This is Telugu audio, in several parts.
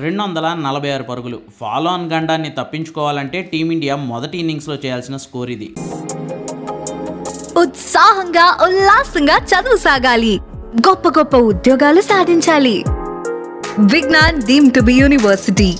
రెండు వందల నలభై ఆరు పరుగులు. ఫాలో ఆన్ గండాన్ని తప్పించుకోవాలంటే టీమిండియా మొదటి ఇన్నింగ్స్లో చేయాల్సిన స్కోర్ ఇది. ఉత్సాహంగా ఉల్లాసంగా చదువు సాగాలి. గొప్ప గొప్ప ఉద్యోగాలు సాధించాలి. Vignan deem to be university.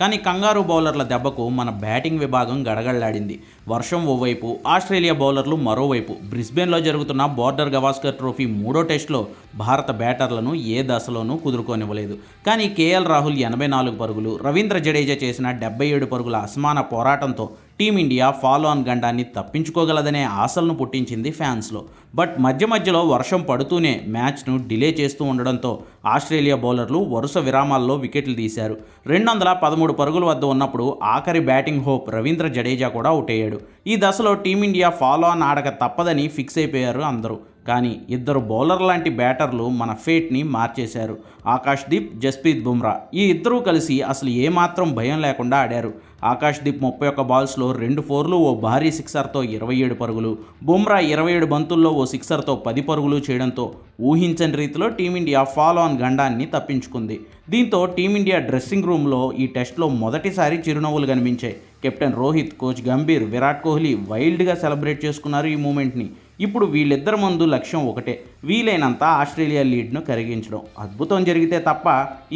కానీ కంగారు బౌలర్ల దెబ్బకు మన బ్యాటింగ్ విభాగం గడగడలాడింది. వర్షం ఓవైపు ఆస్ట్రేలియా బౌలర్లు మరోవైపు. బ్రిస్బెన్లో జరుగుతున్న బోర్డర్ గవాస్కర్ ట్రోఫీ మూడో టెస్ట్లో భారత బ్యాటర్లను ఏ దశలోనూ కుదురుకోనివ్వలేదు. కానీ కేఎల్ రాహుల్ ఎనభై నాలుగు పరుగులు రవీంద్ర జడేజా చేసిన డెబ్బై ఏడు పరుగుల అసమాన పోరాటంతో టీమిండియా ఫాలో ఆన్ గండాన్ని తప్పించుకోగలదనే ఆశలను పుట్టించింది ఫ్యాన్స్లో. బట్ మధ్య మధ్యలో వర్షం పడుతూనే మ్యాచ్ను డిలే చేస్తూ ఉండడంతో ఆస్ట్రేలియా బౌలర్లు వరుస విరామాల్లో వికెట్లు తీశారు. రెండు వందల పదమూడు పరుగుల వద్ద ఉన్నప్పుడు ఆఖరి బ్యాటింగ్ హోప్ రవీంద్ర జడేజా కూడా అవుట్ అయ్యాడు. ఈ దశలో టీమిండియా ఫాలో ఆన్ ఆడక తప్పదని ఫిక్స్ అయిపోయారు అందరూ. కానీ ఇద్దరు బౌలర్ లాంటి బ్యాటర్లు మన ఫేట్ని మార్చేశారు. ఆకాష్దీప్ జస్ప్రీత్ బుమ్రా. ఈ ఇద్దరూ కలిసి అసలు ఏమాత్రం భయం లేకుండా ఆడారు. ఆకాష్దీప్ ముప్పై ఒక్క బాల్స్లో రెండు ఫోర్లు ఓ భారీ సిక్సర్తో ఇరవై ఏడు పరుగులు. బుమ్రా ఇరవై ఏడు బంతుల్లో ఓ సిక్సర్తో పది పరుగులు చేయడంతో ఊహించని రీతిలో టీమిండియా ఫాలో ఆన్ గండాన్ని తప్పించుకుంది. దీంతో టీమిండియా డ్రెస్సింగ్ రూమ్లో ఈ టెస్ట్లో మొదటిసారి చిరునవ్వులు కనిపించాయి. కెప్టెన్ రోహిత్ కోచ్ గంభీర్ విరాట్ కోహ్లీ వైల్డ్గా సెలబ్రేట్ చేసుకున్నారు ఈ మూమెంట్ని. ఇప్పుడు వీళ్ళిద్దరి ముందు లక్ష్యం ఒకటే. వీలైనంత ఆస్ట్రేలియా లీడ్ను కరిగించడం. అద్భుతం జరిగితే తప్ప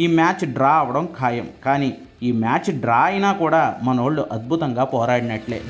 ఈ మ్యాచ్ డ్రా అవడం ఖాయం. కానీ ఈ మ్యాచ్ డ్రా అయినా కూడా మనోళ్ళు అద్భుతంగా పోరాడినట్లే.